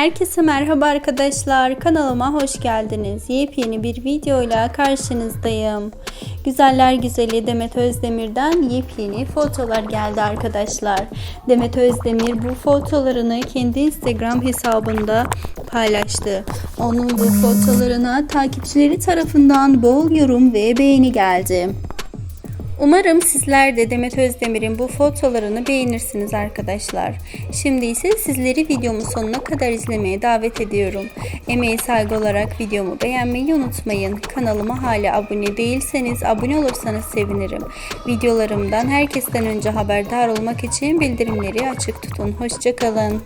Herkese merhaba arkadaşlar. Kanalıma hoş geldiniz. Yepyeni bir videoyla karşınızdayım. Güzeller güzeli Demet Özdemir'den yepyeni fotolar geldi arkadaşlar. Demet Özdemir bu fotolarını kendi Instagram hesabında paylaştı. Onun bu fotolarına takipçileri tarafından bol yorum ve beğeni geldi. Umarım sizler de Demet Özdemir'in bu fotolarını beğenirsiniz arkadaşlar. Şimdi ise sizleri videomun sonuna kadar izlemeye davet ediyorum. Emeğe saygı olarak videomu beğenmeyi unutmayın. Kanalıma hala abone değilseniz abone olursanız sevinirim. Videolarımdan herkesten önce haberdar olmak için bildirimleri açık tutun. Hoşçakalın.